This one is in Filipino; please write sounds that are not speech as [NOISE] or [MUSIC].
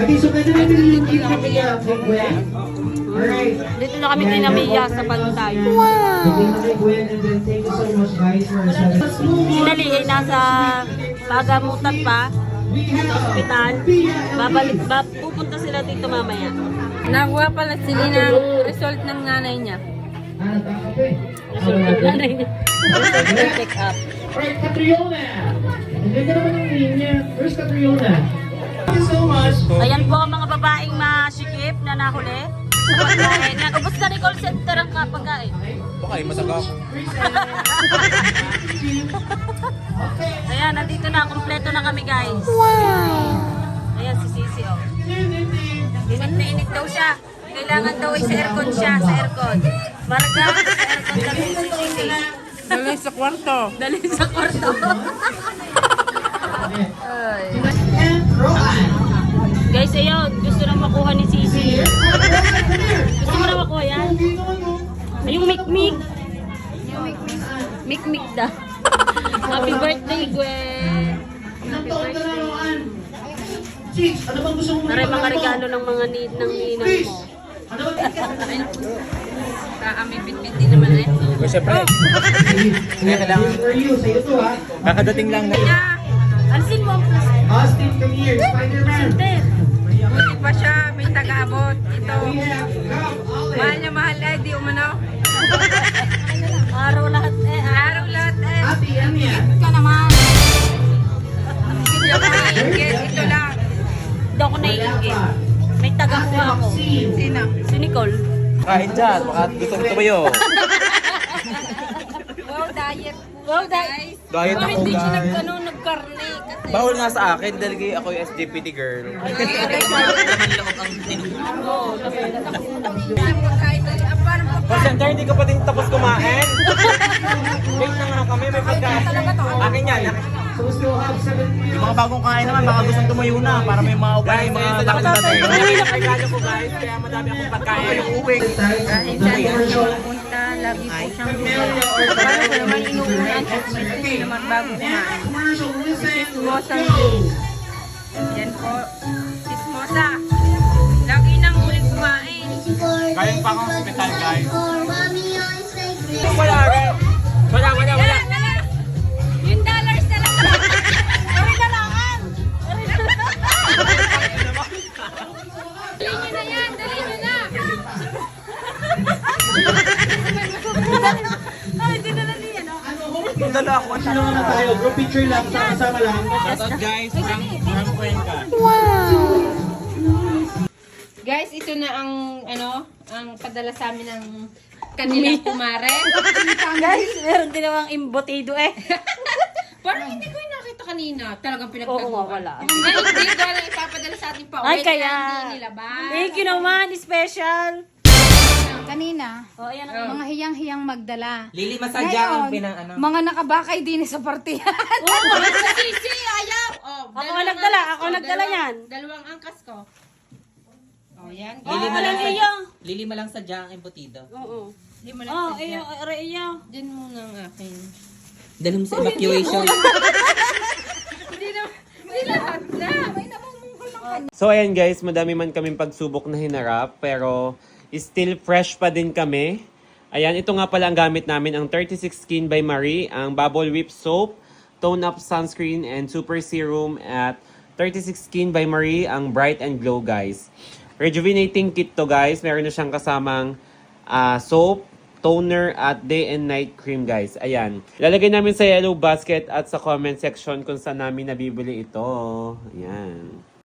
Okay, so pwede natin yung kay uh, kay Gwen. Alright. Dito na kami kay Namiya sa Bantay. Bigyan na kay Gwen and then thank you so much guys for celebrating. Si Dali ay nasa pagamutan pa. Sa ospital. Babalik, ba, pupunta sila dito mamaya. Nakuha pala sila ng result ng nanay niya. Ah. Result ng nanay niya. Result ng check up. Alright, Catriona. Ang ganda naman ng linya. Where's Catriona? Thank you so much. Ayan po ang mga babaeng masikip na nahuli. Sa pagkain. Yan, ubos na ni call center ang kapagkain. Baka ay masagap. [LAUGHS] Ayan, nandito na. Kompleto na kami guys. Wow! Ayan si Sisi oh. Init na init daw siya. Kailangan daw ay sa aircon siya, sa aircon. Marga, sa aircon kami si Sisi. Dali sa kwarto. Dali sa kwarto. [LAUGHS] Makuha ni Sisi. Gusto mo na makuha yan? Ay, yung mikmik. Yung mikmik. Mikmik da. Happy birthday, Gwen. Na, Roan? Six, ano bang gusto mong Maray mga mo? regalo ng mga need ng ninang mo. ano ba? May bitbit din naman eh. O syempre, kailangan- For you, sa'yo to ha. kakadating lang na. Alisin mo. Austin, come here. Spider-Man. Center. Buti pa siya, may taga-abot. Ito. Mahal niya, mahal eh. Di umano. [LAUGHS] Araw lahat eh. Araw lahat eh. Ate Anya. ka naman. Hindi ako naiingit. Ito lang. Hindi ako naiingit. May tagakuha ako. Sino? Si Nicole. Kain dyan, baka gusto mo tumayo. [LAUGHS] Wow, diet. Wow, dahil. Diet Bakit ako hindi siya guys. nagkarne? Kasi... Bawal nga sa akin dahil kay ako yung SGPT girl. Na center, hindi ka pa din tapos kumain. [LAUGHS] Wait na nga kami, may pagkain. Akin yan. Yung mga bagong kain naman, baka gustong tumayo na para may mga ugali, mga bakit natin. Regalo ko guys, kaya madami akong pagkain. Yung uwi. Kahit saan pupunta, lagi po siyang. Paano ko naman inuunan at may naman bago kumain. commercial listen. Sismosa. Yan po. Sismosa. Lagi nang huling kumain. Kain pa akong hospital guys. Wala rin. Wala, wala, wala. Yung dollars na lang. Sorry na langan! Dali nyo na yan. Dali nyo na. [LAUGHS] Ay, dinala niya, no? Dala ako. Ano na tayo? Group picture lang. Sama-sama lang. Shoutout guys, from from Cuenca. Guys, ito na ang ano, ang padala sa amin ng kanilang kumare. [LAUGHS] Guys, meron din namang imbotido eh. [LAUGHS] Parang hindi ko yung nakita kanina. Talagang Oo pinagtaguan. nga, wala. Ay, hindi ko alam ipapadala sa atin pa. Ay, kaya. Hindi nilabas. Thank you naman, special. Kanina, O, ayan Oh. ang mga hiyang-hiyang magdala. Lili Ngayon, mga nakabakay din sa partihan. Oo, [LAUGHS] oh, sisi, ayaw. Oh, Ako dalawang ang nagdala, ako ko, nagdala dalawang- niyan. Dalawang angkas ko. Oh, yan. Lili mo lang iyo. Lili mo lang sa ang embutido. Oo. Hindi mo lang Oh, sadya. iyo, are iyo. Diyan muna ang akin. Dali mo sa evacuation. So ayan guys, madami man kaming pagsubok na hinarap pero still fresh pa din kami. Ayan, ito nga pala ang gamit namin, ang 36 Skin by Marie, ang Bubble Whip Soap, Tone Up Sunscreen, and Super Serum at 36 Skin by Marie, ang Bright and Glow guys. Rejuvenating kit to guys, meron na siyang kasamang ah, soap, toner at day and night cream guys. Ayan. Ilalagay namin sa yellow basket at sa comment section kung saan namin nabibili ito. Ayan.